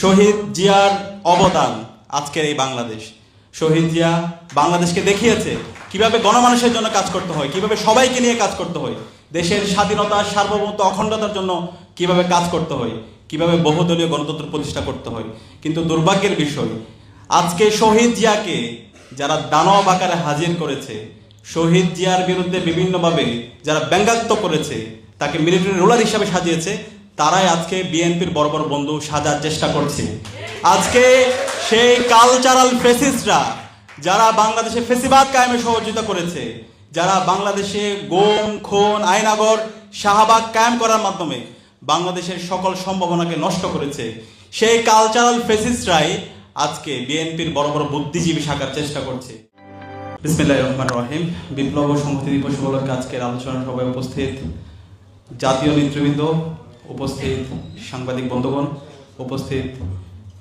শহীদ জিয়ার অবদান আজকের এই বাংলাদেশ। শহীদ জিয়া বাংলাদেশকে দেখিয়েছে কীভাবে গণমানুষের জন্য কাজ করতে হয়, কীভাবে সবাইকে নিয়ে কাজ করতে হয়, দেশের স্বাধীনতা, সার্বভৌমত্ব, অখণ্ডতার জন্য কীভাবে কাজ করতে হয়, কীভাবে বহুদলীয় গণতন্ত্র প্রতিষ্ঠা করতে হয়। কিন্তু দুর্ভাগ্যের বিষয়, আজকে শহীদ জিয়াকে যারা দানব আকারে হাজির করেছে, শহীদ জিয়ার বিরুদ্ধে বিভিন্নভাবে যারা ব্যঙ্গাত্ম করেছে, তাকে মিলিটারি রুলার হিসাবে সাজিয়েছে তারাই আজকে বিএনপির বড় বড় বন্ধু সাজার চেষ্টা করছে। আজকে সেই কালচারাল ফেসিস্টরা যারা বাংলাদেশে ফেসিবাদ কায়েমে সহযোগিতা করেছে, যারা বাংলাদেশে গোম, খুন, আইনাগর, শাহবাগ কায়েম করার মাধ্যমে বাংলাদেশের সকল সম্ভাবনাকে নষ্ট করেছে, সেই কালচারাল ফেসিস্টরাই আজকে বিএনপির বড় বড় বুদ্ধিজীবী শাখার চেষ্টা করছে। বিসমিল্লাহ রহমান রহিম, বিপ্লব সংহতি দিবস উপলক্ষে আজকের আলোচনা সভায় উপস্থিত জাতীয় নেতৃবৃন্দ উপস্থিত সাংবাদিক বন্ধুগণ, উপস্থিত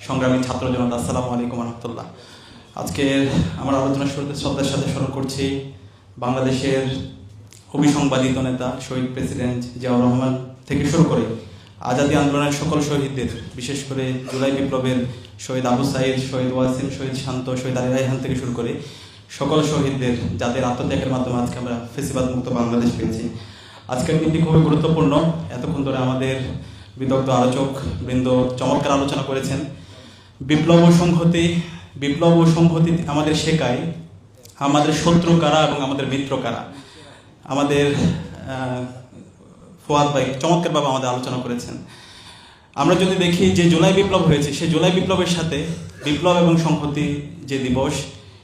সংগ্রামী ছাত্র জনতা আসসালামু আলাইকুম রহমতুল্লাহ আজকের আমার আলোচনা শুরুতে শ্রদ্ধার সাথে স্মরণ করছি বাংলাদেশের অভিসংবাদিত নেতা, শহীদ প্রেসিডেন্ট জিয়াউর রহমান থেকে শুরু করে আজাদী আন্দোলনের সকল শহীদদের, বিশেষ করে জুলাই বিপ্লবের শহীদ আবু সাইদ, শহীদ ওয়াসিম, শহীদ শান্ত, শহীদ আলী রাইহান থেকে শুরু করে সকল শহীদদের, যাদের আত্মত্যাগের মাধ্যমে আজকে আমরা ফেসিবাদ মুক্ত বাংলাদেশ পেয়েছি। আজকের দিনটি খুবই গুরুত্বপূর্ণ। এতক্ষণ ধরে আমাদের বিদগ্ধ আলোচক বৃন্দ চমৎকার আলোচনা করেছেন। বিপ্লব ও সংহতি, বিপ্লব ও সংহতি আমাদের শেখায়, আমাদের শত্রু কারা এবং আমাদের মিত্র কারা? আমাদের ফুয়াদ ভাই চমৎকারভাবে আমাদের আলোচনা করেছেন। আমরা যদি দেখি যে জুলাই বিপ্লব হয়েছে, সেই জুলাই বিপ্লবের সাথে বিপ্লব এবং সংহতি যে দিবস,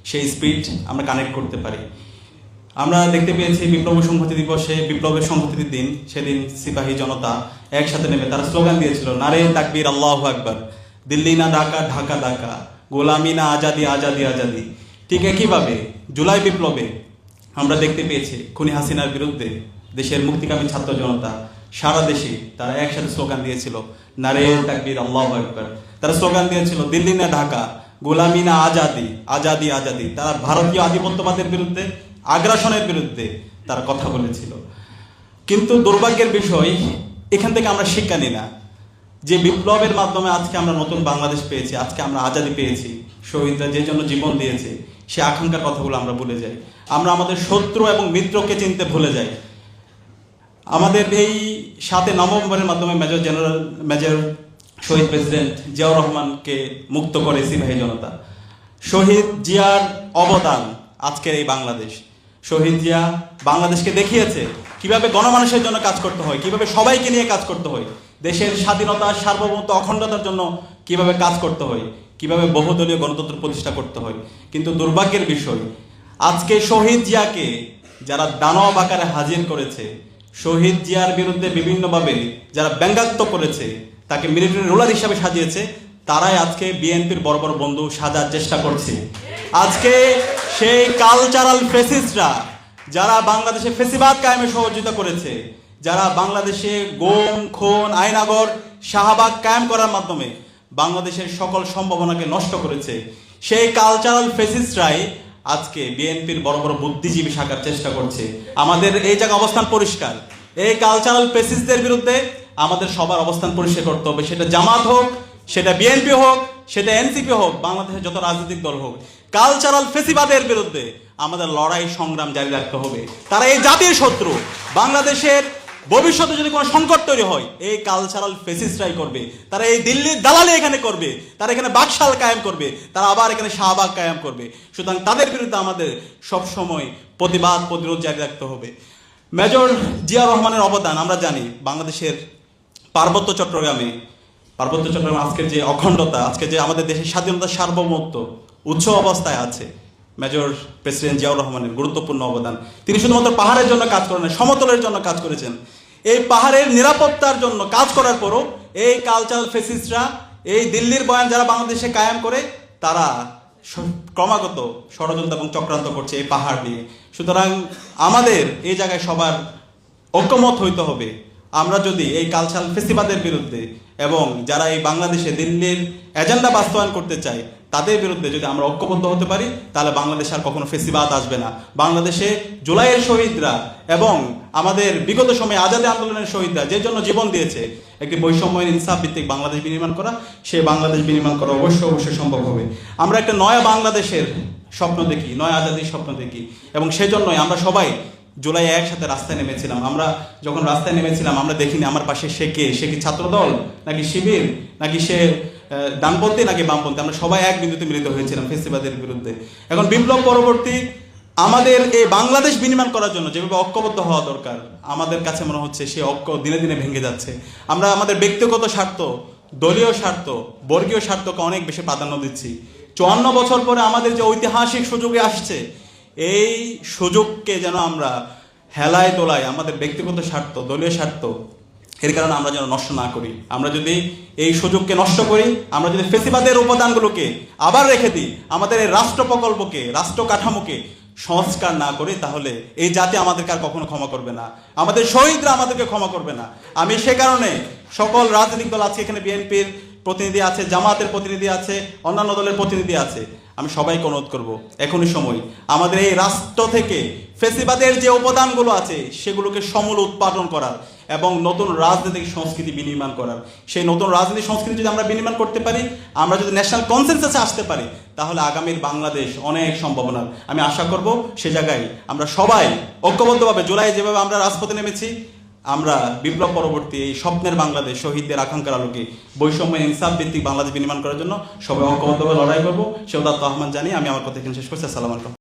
সেই স্পিড আমরা কানেক্ট করতে পারি। আমরা দেখতে পেয়েছি বিপ্লব সংহতি দিবসে বিপ্লবের সংহতির দিন। সেদিন সিপাহী জনতা একসাথে নেমে তারা স্লোগান দিয়েছিল, নারে তাকবীর, আল্লাহ আকবর। দিল্লি না ঢাকা ঢাকা ঢাকা। গোলামি না আজাদি আজাদি আজাদি। ঠিক একইভাবে জুলাই বিপ্লবে আমরা দেখতে পেয়েছি খুনি হাসিনার বিরুদ্ধে দেশের মুক্তিকামী ছাত্র জনতা, সারা দেশে তারা একসাথে স্লোগান দিয়েছিল, নারে তাকবীর, আল্লাহ আকবর। তারা স্লোগান দিয়েছিল, দিল্লি না ঢাকা, গোলামি না আজাদি আজাদি আজাদি। তারা ভারতীয় আধিপত্যবাদের বিরুদ্ধে আগ্রাসনের বিরুদ্ধে তারা কথা বলেছিল। কিন্তু দুর্ভাগ্যের বিষয়, এখান থেকে আমরা শিক্ষা নিই না। যে বিপ্লবের মাধ্যমে আজকে আমরা নতুন বাংলাদেশ পেয়েছি, আজকে আমরা আজাদি পেয়েছি, শহীদরা যে জন্য জীবন দিয়েছে, সে আকাঙ্ক্ষার কথাগুলো আমরা ভুলে যাই। আমরা আমাদের শত্রু এবং মিত্রকে চিনতে ভুলে যাই। আমাদের এই সাতে নভেম্বরের মাধ্যমে মেজর জেনারেল, মেজর শহীদ প্রেসিডেন্ট জিয়াউর রহমানকে মুক্ত করে সিপাহী জনতা। শহীদ জিয়ার অবদান আজকের এই বাংলাদেশ। শহীদ জিয়া বাংলাদেশকে দেখিয়েছে কীভাবে গণমানুষের জন্য কাজ করতে হয়, কীভাবে সবাইকে নিয়ে কাজ করতে হয়, দেশের স্বাধীনতা, সার্বভৌমত্ব, অখণ্ডতার জন্য কীভাবে কাজ করতে হয়, কীভাবে বহুদলীয় গণতন্ত্র প্রতিষ্ঠা করতে হয়। কিন্তু দুর্ভাগ্যের বিষয়, আজকে শহীদ জিয়াকে যারা দানব আকারে হাজির করেছে, শহীদ জিয়ার বিরুদ্ধে বিভিন্নভাবে যারা ব্যঙ্গাত্ম করেছে, তাকে মিলিটারি রোলার হিসাবে সাজিয়েছে, তারাই আজকে বিএনপির বড় বড় বন্ধু সাজার চেষ্টা করছে। আজকে সেই কালচারাল ফেসিস্টরা যারা বাংলাদেশে ফেসিবাদ কায়েমে সহযোগিতা করেছে, যারা বাংলাদেশে গোম, খুন, আইনাগর, শাহবাগ কায়েম করার মাধ্যমে বাংলাদেশের সকল সম্ভাবনাকে নষ্ট করেছে, সেই কালচারাল ফেসিস্টরাই আজকে বিএনপির বড় বড় বুদ্ধিজীবী শাখার চেষ্টা করছে। আমাদের এই জায়গা অবস্থান পরিষ্কার। এই কালচারাল পেসিসদের বিরুদ্ধে আমাদের সবার অবস্থান পরিষ্কার করতে হবে। সেটা জামাত হোক, সেটা বিএনপি হোক, সেটা এনসিপি হোক, বাংলাদেশের যত রাজনৈতিক দল হোক কালচারাল ফেসিবাদের বিরুদ্ধে আমাদের লড়াই সংগ্রাম জারি রাখতে হবে। তারা এই জাতির শত্রু। বাংলাদেশের ভবিষ্যতে যদি কোনো সংকট তৈরি হয়, এই কালচারাল ফেসিসরাই করবে। তারা এই দিল্লির দালালি এখানে করবে। তারা এখানে বাকশাল কায়েম করবে। তারা আবার এখানে শাহবাগ কায়েম করবে। সুতরাং তাদের বিরুদ্ধে আমাদের সব সময় প্রতিবাদ, প্রতিরোধ জারি রাখতে হবে। মেজর জিয়া রহমানের অবদান, আমরা জানি বাংলাদেশের পার্বত্য চট্টগ্রামে পার্বত্য চট্টগ্রাম আজকের যে অখণ্ডতা, আজকে যে আমাদের দেশের স্বাধীনতা সার্বভৌমত্ব উচ্চ অবস্থায় আছে। মেজর প্রেসিডেন্ট জিয়াউর রহমানের গুরুত্বপূর্ণ অবদান। তিনি শুধুমাত্র পাহাড়ের জন্য কাজ করেন সমতলের জন্য কাজ করেছেন। এই পাহাড়ের নিরাপত্তার জন্য কাজ করার পরও এই কালচারাল ফেসিস্টরা এই দিল্লির বয়ান যারা বাংলাদেশে কায়েম করে, তারা ক্রমাগত ষড়যন্ত্র এবং চক্রান্ত করছে এই পাহাড় নিয়ে। সুতরাং আমাদের এই জায়গায় সবার ঐক্যমত হইতে হবে। আমরা যদি এই কালচারাল ফেস্টিভালের বিরুদ্ধে এবং যারা এই বাংলাদেশে দিল্লির এজেন্ডা বাস্তবায়ন করতে চায় তাদের বিরুদ্ধে যদি আমরা ঐক্যবদ্ধ হতে পারি, তাহলে বাংলাদেশ আর কখনো ফেসিবাদ আসবে না। বাংলাদেশে জুলাইয়ের শহীদরা এবং আমাদের বিগত সময়ে আজাদী আন্দোলনের শহীদরা যে জন্য জীবন দিয়েছে, একটি বৈষম্যহীন ইনসাফ ভিত্তিক বাংলাদেশ বিনির্মাণ করা, সে বাংলাদেশ বিনির্মাণ করা অবশ্যই অবশ্যই সম্ভব হবে। আমরা একটা নয়া বাংলাদেশের স্বপ্ন দেখি, নয়া আজাদির স্বপ্ন দেখি। এবং সেজন্যই আমরা সবাই জুলাই একসাথে রাস্তায় নেমেছিলাম। আমরা যখন রাস্তায় নেমেছিলাম, আমরা দেখিনি আমার পাশে সে কে? সে কি ছাত্রদল? নাকি শিবির? নাকি সে ডানপন্থী নাকি বামপন্থী? আমরা সবাই এক বিন্দুতে মিলিত হয়েছিলাম ফেসিবাদের বিরুদ্ধে। এখন বিপ্লব পরবর্তী আমাদের এই বাংলাদেশ বিনির্মাণ করার জন্য যেভাবে ঐক্যবদ্ধ হওয়া দরকার, আমাদের কাছে মনে হচ্ছে সে ঐক্য দিনে দিনে ভেঙে যাচ্ছে। আমরা আমাদের ব্যক্তিগত স্বার্থ, দলীয় স্বার্থ, বর্গীয় স্বার্থকে অনেক বেশি প্রাধান্য দিচ্ছি। চুয়ান্ন বছর পরে আমাদের যে ঐতিহাসিক সুযোগে আসছে, এই সুযোগকে যেন আমরা হেলায় তোলায় আমাদের ব্যক্তিগত স্বার্থ, দলীয় স্বার্থ এর কারণে আমরা যেন নষ্ট না করি। আমরা যদি এই সুযোগকে নষ্ট করি, আমরা যদি ফেসিবাদের উপাদানগুলোকে আবার রেখে দিই, আমাদের এই রাষ্ট্র প্রকল্পকে, রাষ্ট্র কাঠামোকে সংস্কার না করি, তাহলে এই জাতি আমাদেরকে আর কখনো ক্ষমা করবে না। আমাদের শহীদরা আমাদেরকে ক্ষমা করবে না। আমি সে কারণে সকল রাজনৈতিক দল, আজকে এখানে বিএনপির প্রতিনিধি আছে, জামাতের প্রতিনিধি আছে, অন্যান্য দলের প্রতিনিধি আছে। আমি সবাইকে অনুরোধ করব, এখনই সময়। আমাদের এই রাষ্ট্র থেকে ফেসিবাদের যে উপাদানগুলো আছে, সেগুলোকে সমূল উৎপাদন করার এবং নতুন রাজনৈতিক সংস্কৃতি বিনির্মাণ করার। সেই নতুন রাজনৈতিক সংস্কৃতি যদি আমরা বিনির্মাণ করতে পারি, আমরা যদি ন্যাশনাল কনসেন্সাসে আসতে পারি, তাহলে আগামীর বাংলাদেশ অনেক সম্ভাবনার। আমি আশা করব, সে জায়গায় আমরা সবাই ঐক্যবদ্ধভাবে, জুলাই যেভাবে আমরা রাজপথে নেমেছি আমরা বিপ্লব পরবর্তী এই স্বপ্নের বাংলাদেশ, শহীদদের আকাঙ্ক্ষার আলোকে বৈষম্য, ইনসাফ ভিত্তিক বাংলাদেশ বিনির্মাণ করার জন্য সবাই ঐক্যবদ্ধভাবে লড়াই করব। সেও আহ্বান জানিয়ে আমি আমার কথা এখানে শেষ করছি। আসসালাম আলাইকুম।